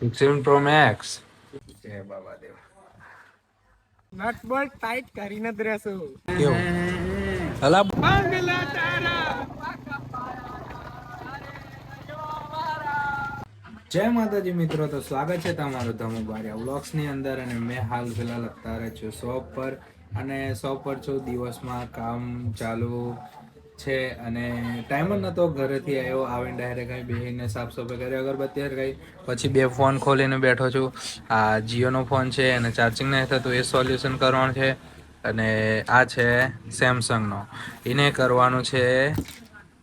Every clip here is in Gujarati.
સિક્સટીન પ્રો મેક્સ જય Baba Dev. Nut bolt tight કરીને જ રહેશું કેવો? હલા બંગલા તારા. જય માતાજી મિત્રો તો સ્વાગત છે તમારું ધમુ બારિયા વ્લોગ્સની અંદર અને મેં હાલ ફિલહાલ અત્યારે છું શોપ પર. અને શોપ પર છું દિવસમાં કામ ચાલુ છે અને ટાઈમ જ નહોતો ઘરેથી આવ્યો આવીને ડાયરેક્ટ અહીં બેહીને સાફ સફાઈ કરી, અગરબત્તી ગઈ પછી બે ફોન ખોલીને બેઠો છું. આ જીઓનો ફોન છે અને ચાર્જિંગ નહીં થતું એ સોલ્યુશન કરવાનું છે. અને આ છે સેમસંગનો એને કરવાનું છે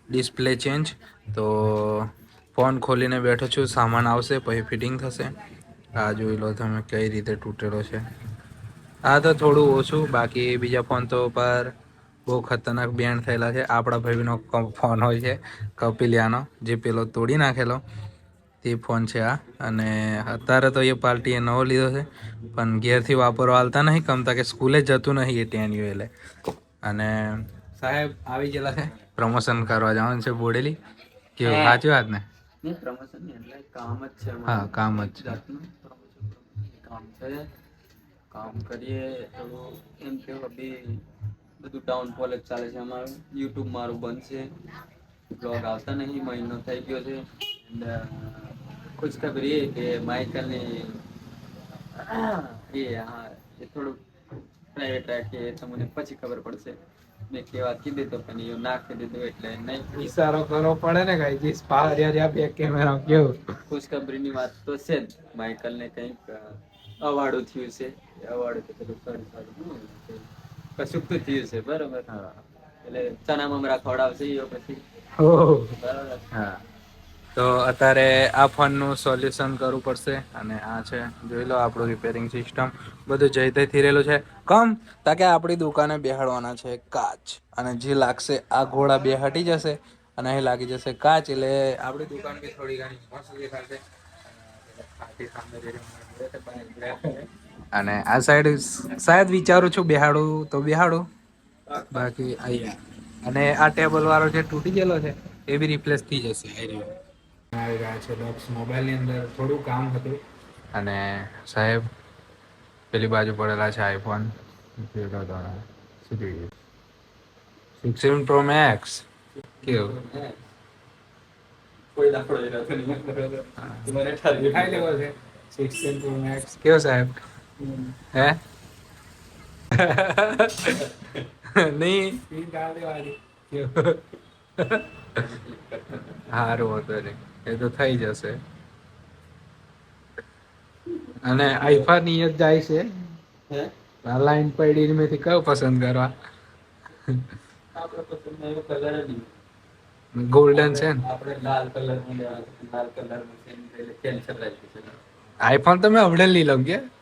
ડિસ્પ્લે ચેન્જ તો ફોન ખોલીને બેઠો છું. સામાન આવશે, પછી ફિટિંગ થશે. આ જોઈ લો તમે કઈ રીતે તૂટેલો છે. આ તો થોડું ઓછું, બાકી બીજા ફોન તો પર બહુ ખતરનાક બેન્ડ થયેલા છે. આપણા ભાઈનો ફોન હોય છે કપિલિયાનો જે પેલો તોડી નાખેલો. તે ફોન છે આ. અને અત્યારે તો એ પાર્ટીએ નવો લીધો છે. પણ ઘેરથી વાપરવા હાલતા નહીં કમતા કે સ્કૂલે જતું નહીં એ ટેન્યુ એટલે. અને સાહેબ આવી ગયેલા છે. પ્રમોશન કરવા જવાનું છે બોડેલી. કે સાચી વાત ને. હા કામ જ છે. કામ કરીએ તો એમ કે બી બધું ડાઉનફોલ જ ચાલે છે અમારું. યુટ્યુબ મારું બંધ છે. બ્લોગ આવતા નહીં મહિનો થઈ ગયો છે. ખુશખબરી એ કે માઇકલને એ હા એ થોડુંક પ્રાઇવેટ રાખીએ તમને પછી ખબર પડશે. મેં કેવા કીધી તો પણ એ કીધી તો એટલે નહીં. ઈશારો કરવો પડે ને કઈ જે સ્પા રહ્યા બે કેમેરા કેવું? ખુશખબરીની વાત તો છે જ. માઇકલને કંઈક અવાડું થયું છે. અવાડું તો પેલું સોરી સોરી કશુંક તો થયું છે બરોબર. એટલે ચના મમરા ખવડાવશે એ પછી. બરોબર. હા. તો અત્યારે આ ફોનનું સોલ્યુશન કરવું પડશે અને આ છે જોઈ લો આપણું રિપેરિંગ સિસ્ટમ બધું જઈ તઈથી રહેલું છે. કમ તાકે આપણી દુકાને બેહાડવાના છે કાચ. અને જે લાગશે આ ઘોડા બે હટી જશે અને અહીં લાગી જશે કાચ. એટલે આપણી દુકાન બી થોડી ઘણી મસ્ત દેખાશે અને આ સાઈડ શાયદ વિચારું છું બેહાડું તો બેહાડું. બાકી અહીંયા અને આ ટેબલ વાળો જે તૂટી ગયેલો છે એ બી રિપ્લેસ થઈ જશે. આવી રહ્યા છે ડોક્સ મોબાઈલની અંદર. થોડું કામ હતું. અને સાહેબ પેલી બાજુ પડેલા છે આઈફોન સિક્સટીન પ્રો મેક્સ કેવું? કોઈ દાખલો એ નથી મને ઠરી ખાઈ લેવો છે. સિક્સટીન પ્રો મેક્સ કેવો સાહેબ? હે? નહીં? સારું વાંધો નહીં. એ તો થઈ જશે. અને આઈફા ની જ જાય છે. આ લાઈન પડી મેથી કયો પસંદ કરવા? ગોલ્ડન છે આઈફોન તો મેં હવડે લઈ લઉં કે.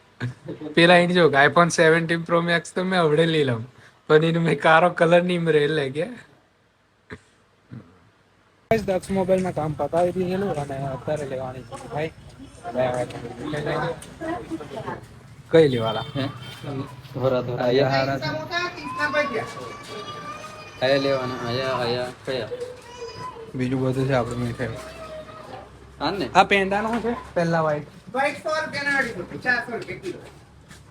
પેલા એની જો આઈફોન સેવન્ટીન પ્રો મેક્સ તો મેં હવડે લઈ લઉં. પણ એનું મેં કારો કલર નહીં મરે એટલે કે દક્ષ મોબાઈલમાં કામ પતાવી દીધેલું અને અત્યારે લેવાની છે. ભાઈ કઈ લેવાલા આયા આયા લેવાના. આયા આયા કયા? બીજું બધું છે આપણે મીઠાઈ આ પેંડાનો છે? પહેલા વાઈટ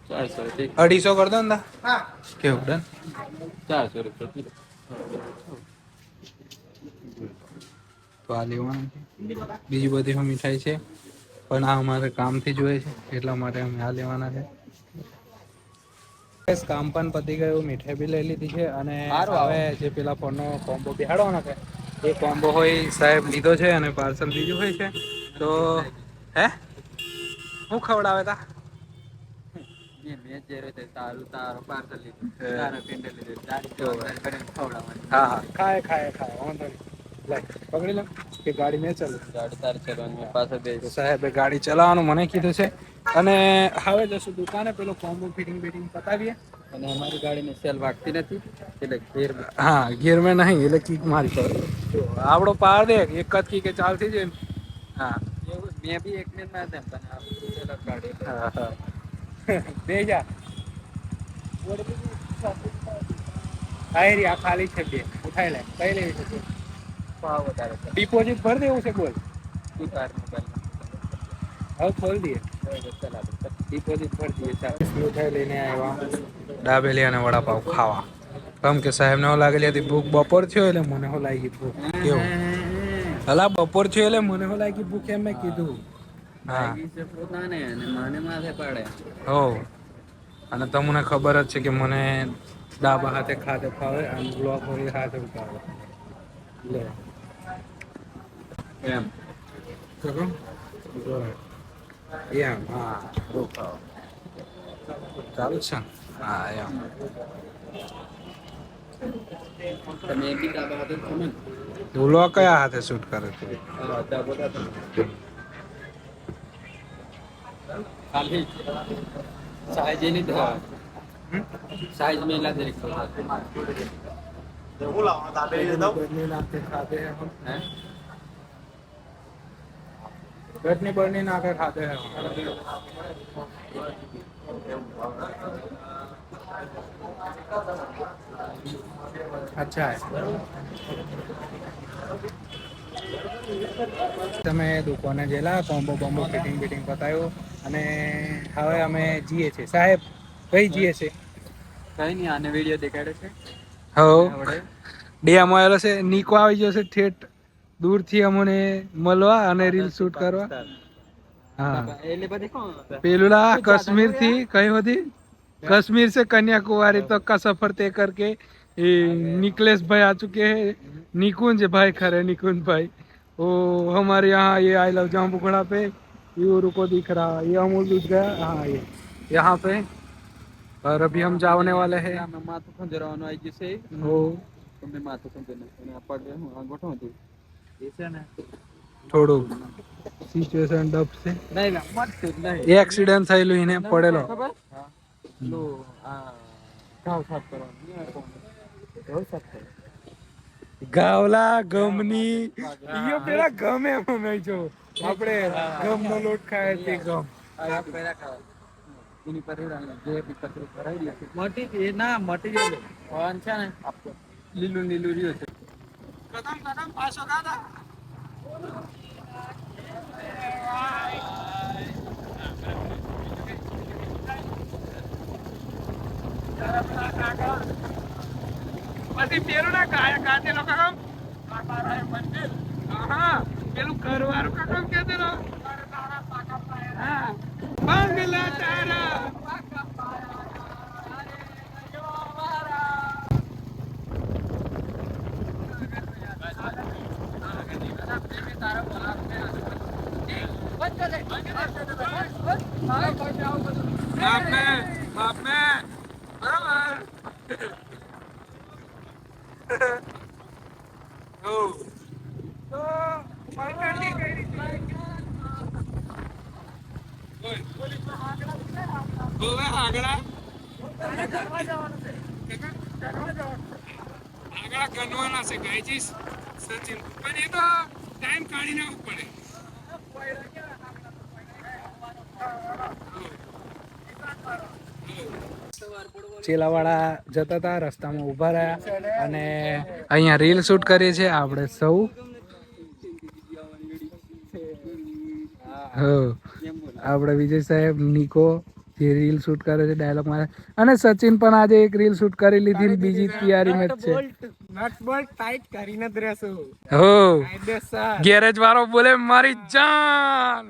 ચારસો અઢીસો કર દો ને તા. કેવું ડન? ચારસો રૂપિયા તો આ લેવાનું છે. બીજી બધી પણ મીઠાઈ છે? પણ આ અમારે કામથી જોઈએ છે એટલા માટે અમે આ લેવાના છે. બસ કામ પણ પતી ગયું મીઠાઈ બી લઈ લીધી છે અને હવે જે પેલા ફોનનો કોમ્બો બિહાડવાનો છે એ કોમ્બો હોય સાહેબ લીધો છે અને પાર્સલ બીજું હોય છે. તો હે? હું ખવડાવે તા? ગાડી મેં ચાલુ ગાડી તારે ચલાવવાની મને કીધું છે. અને હવે જશું દુકાને. પેલો કોમ્બો ફિટિંગ બિટિંગ પતાવીએ. અને અમારી ગાડીને સેલ વાગતી નથી. એટલે ઘેર હા ગિયર મેં નહીં એટલે કીક મારી. પડે આપણો પાર દે એક જ કી કે ચાલતી જ હા. મેં બી એક મિનિટ ના તેમ તને સેલ ગાડી હા હા. બે જા. આ ખાલી છે બે. ઉઠાઈ લે કઈ લેવી છે તું? ભાવ વધારે ડિપોઝિટ ભરી દેવું છે બોલ. તું તાર મોબાઈલ હવે ખોલ દઈએ ડિપોઝિટ ભરી દઈએ ચાલીસ મીઠાઈ લઈને આવ્યા દાબેલી અને વડાપાવ ખાવા. કેમ કે સાહેબને એવું લાગેલી હતી ભૂખ બપોર થયો એટલે મને હું લાગી ભૂખ. કેવું? હલા બપોર થયો એટલે મને હું લાગી ભૂખ એમ મેં કીધું. હા. પોતાને અને માને માથે પડે. હો. અને તમને ખબર જ છે કે મને ડાબા હાથે ખાતે ફાવે અને બ્લોક હોય હાથે ફાવે લે. એમ. એમ હા. ચાલુ છે? હા એમ. તમે બી ડાબા હાથે છો ને બ્લોક કયા હાથે શૂટ કરે છે? હા, ડાબો. ખાલી. સાઈઝ એની તો સાઈઝ મેં લાગે હે? ચટણી બળની નાખે ખાતે હે. અચ્છા. તમે દુકાને ગયેલા કોમ્બો બોમ્બો ફિટિંગ બિટિંગ બતાવ્યું અને હવે અમે જઈએ છીએ. સાહેબ કઈ જઈએ છે કઈ નહીં આને વીડિયો દેખાડે છે. હો ડે અમો આવેલો છે નીકો આવી ગયો છે ઠેઠ. દૂરથી અમને મળવા અને રીલ શૂટ કરવા. હા. એટલે બધી પેલું કશ્મીર કાશ્મીરથી કઈ હતી कश्मीर से कन्याकुमारी तक का सफर तय करके ये निकलेश भाई आ चुके हैं निकुंज भाई खरे निकुंज भाई वो हमारे यहाँ ये आई लव जामबुगड़ा पे ये रुको दिख रहा ये अमूल दूध गया हाँ ये यहाँ पे और अभी हम जाने वाले हैं આમાં માથું ખંજરવાનું આવી ગયું છે वो તમે માથું ખંજર અને આ પગ હું આ ગોઠવું હતું એ છે ને થોડું સિચ્યુએશન ડબ છે નહીં મત નહીં એ એક્સિડન્ટ થયેલું એને પડેલો ખબર પેલું આ ઘાવ સાફ કરવાનું સાફ કરવાનું ગાવલા ગમની ઈયો પેલા ગમ એમ જો આપણે ગમનો લોટ ખાય તે ગમ。આ પેલા ખાવા એની પર જે બી કચરો ભરાઈ ગયો મટી એ ના મટીરિયલ。ફોન છે ને. લીલું લીલું રહ્યું છે. કદમ કદમ પાછો કાઢા પછી પેલું ના કાયા કાકા? મંદિર. હા પેલું ઘરવાળું કાકા કેતેલો હા બંગલા તારા બાપ મે બાપ મે બરાબર ઓ તો પલટાની કઈ રીતે હવે આગળ ગણવાના છે. ગાયજીસ સચિન. પણ એ તો ટાઈમ કાઢીને આવવું પડે. ચેલાવાળા જતા હતા રસ્તામાં ઊભા રહ્યા અને અહીંયા રીલ શૂટ કરીએ છીએ આપણે સૌ. આપણે વિજય સાહેબ નિકો જે રીલ શૂટ કરે છે ડાયલોગ મારે. અને સચિન પણ આજે એક રીલ શૂટ કરી લીધી બીજી તૈયારીમાં મેચ છે. નટ બોલ્ટ ટાઈટ કરીને જ રહેશું. હો ગેરેજ વાળો બોલે મારી જાન.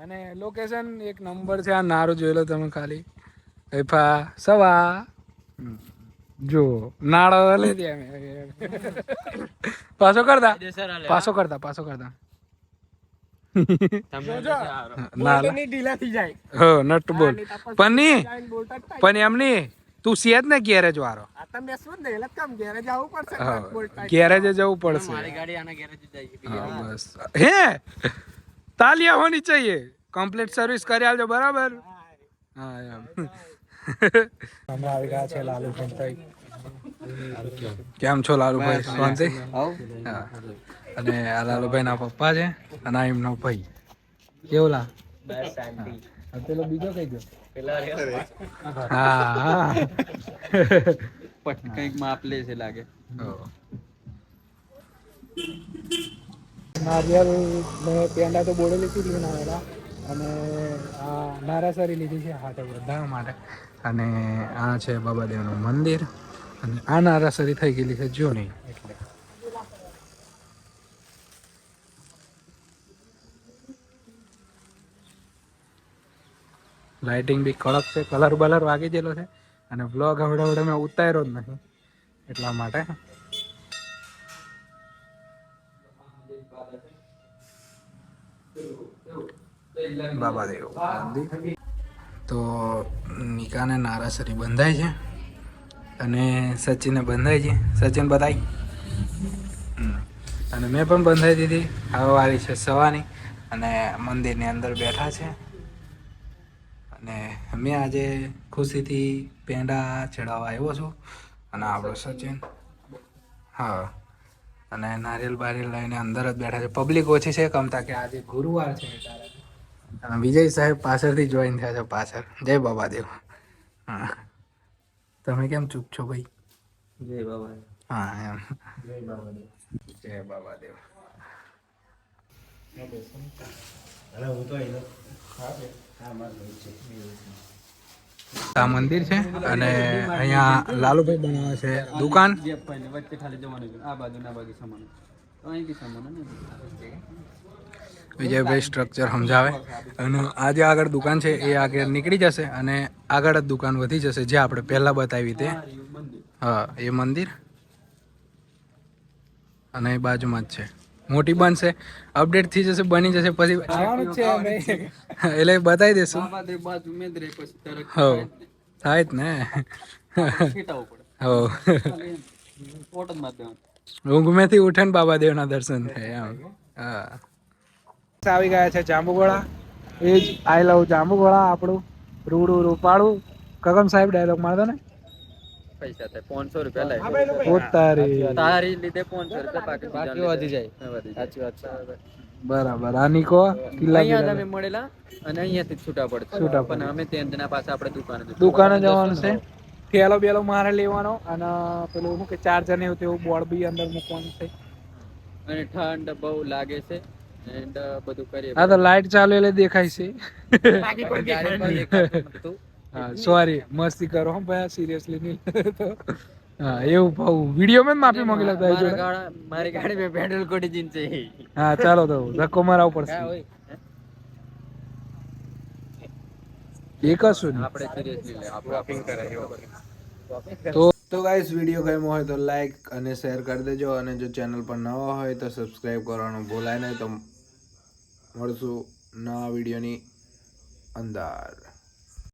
અને લોકેશન એક નંબર છે આ નારું જોઈ લો તમે ખાલી. એફા સવા. જો નાળો લઈ દે પાછો કરતા? પાછો કરતા પાછો કરતા. ગેરેજ જવું પડશે નટ બોલ્ટ tight. ગેરેજે જવું પડશે. ગાડી આના ગેરેજ જાય હા બસ. હે? તાલિયા હોની ચાહીએ. કમ્પ્લીટ સર્વિસ કરી આલજો બરાબર? હા એમ. હમણાં આવી ગયા છે લાલુ ભાઈ કેમ છો લાલુભાઈ શાંતિ અને આ લાલુભાઈ ના પપ્પા છે અને આ એમનો ભાઈ. કેવું લા પેલો બીજો કઈ ગયો? હા. કંઈક માપ લે છે લાગે. નારિયેલ મેં પેંડા તો બોડેલીથી લઈને આવેલા અને આ નારાસરી લીધી છે હાથે બધા માટે. અને આ છે બાબાદેવનું મંદિર. અને આ નારાસરી થઈ ગયેલી છે જૂની. એટલે લાઇટિંગ બી કડક છે. કલર બલર વાગી ગયેલો છે. અને બ્લોગ હવડે હવડે મેં ઉતાર્યો જ નથી એટલા માટે બાબાદેવ મંદિર તો નિકાને નારાસરી બંધાય છે અને સચિને બંધાય છે. સચિન બધાય. અને મેં પણ બંધાઈ દીધી. હવે વાળી છે સવાની. અને મંદિરની અંદર બેઠા છે. અને મેં આજે ખુશીથી પેંડા ચડાવવા આવ્યો છું. અને આપણો સચિન. હા. અને નારિયેલ બારિયેલ લઈને અંદર જ બેઠા છે. પબ્લિક ઓછી છે, કમતા કે આજે ગુરુવાર છે. એટલે. અને વિજય સાહેબ પાછળથી જોઈન થયા છે પાછળ. જય બાબાદેવ હા. તમે કેમ ચૂપ છો ભાઈ? જય બાબા હા એમ. જય બાબાદેવ જય બાબાદેવ આ મંદિર છે અને અહીંયા લાલુભાઈ બનાવે છે દુકાન. વચ્ચે ખાલી જવાનું છે. આ બાજુ ના બાજુ સામાન. તો અહીંથી સમાન ને વિજયભાઈ સ્ટ્રક્ચર સમજાવે. અને આ જે આગળ દુકાન છે એ આગળ નીકળી જશે અને આગળ જ દુકાન વધી જશે જે આપણે પહેલાં બતાવી તે. હા એ મંદિર. અને એ બાજુમાં જ છે. મોટી બનશે અપડેટ થઈ જશે બની જશે પછી એટલે બતાવી દેશું. હો થાય જ ને. હો. દેવાનો ઊંઘમેથી ઉઠે ને બાબાદેવના દર્શન થાય એમ. હા. આવી ગયા છે જાંબુગોળા. એ જ આઈ લવ જાંબુગોળા આપણું રૂડું રૂપાળું. કગમ સાહેબ ડાયલોગ મારતો ને. પૈસા થાય પાંચસો રૂપિયા લાય ઉતારી તારી લીધે પાંચસો રૂપિયા બાકી બાકી વધી જાય. સાચી વાત છે. બરાબર. આ નિકો કિલ્લા અહીંયા તમે મળેલા અને અહીંયાથી જ છૂટા પડશે. છૂટા પણ અમે જણા પાસે આપણે દુકાને દુકાને જવાનું છે. થેલો બેલો મારે લેવાનો અને પેલું શું કે ચાર્જર ને એવું તેવું બોર્ડ બી અંદર મૂકવાનું છે. અને ઠંડ બહુ લાગે છે. એન્ડ બધું કરીએ હા તો લાઈટ ચાલુ એટલે દેખાય છે. ગાડીમાં દેખાતું નહોતું. હા સોરી મસ્તી કરો હો ભાઈ સિરિયસલી નહીં. તો હા એવું ભાવ. વિડિયો મેં માફી માંગી લેતા મારા મારી ગાડી મેં પેટ્રોલ કોટી જીન છે હા ચાલો તો ધક્કો મરાવ પડશે. એક એ કશું નહીં આપણે સિરિયસલી લે આપણે શોપિંગ કરાય તો તો ગાઈસ વીડિયો ગમ્યો હોય તો લાઈક અને શેર કરી દેજો. અને જો ચેનલ પર નવા હોય તો સબસ્ક્રાઇબ કરવાનું ભૂલાય નહીં. તો મળશું નવા વિડીયોની અંદર.